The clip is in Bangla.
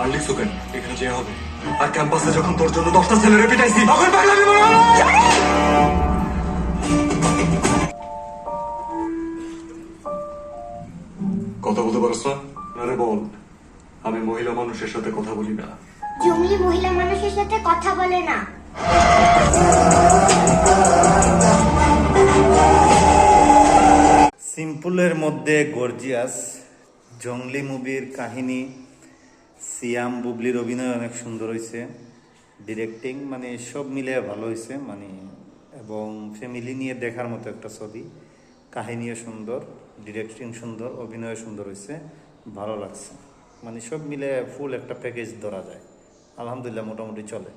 আর লিখছো কেন? এখানে যে হবে। আর ক্যাম্পাসে যখন তোর জন্য দশটা ছেলেরে পিটাইছি তখন পাগলামি মনে কথা বলতে পারছ না? আরে বল আমি মহিলা মানুষের সাথে কথা বলি না। জঙ্গলি মহিলা মানুষের সাথে কথা বলে না। সিম্পলের মধ্যে গর্জিয়াস জংলি মুভির কাহিনী সিয়াম বুবলির অভিনয় অনেক সুন্দর হয়েছে ডিরেক্টিং মানে সব মিলে ভালো হয়েছে মানে এবং ফ্যামিলি নিয়ে দেখার মতো একটা ছবি। কাহিনীও সুন্দর ডিরেক্টিং সুন্দর অভিনয় সুন্দর হয়েছে ভালো লাগছে। মানে সব মিলে ফুল একটা প্যাকেজ ধরা যায়। আলহামদুলিল্লাহ মোটামুটি চলে।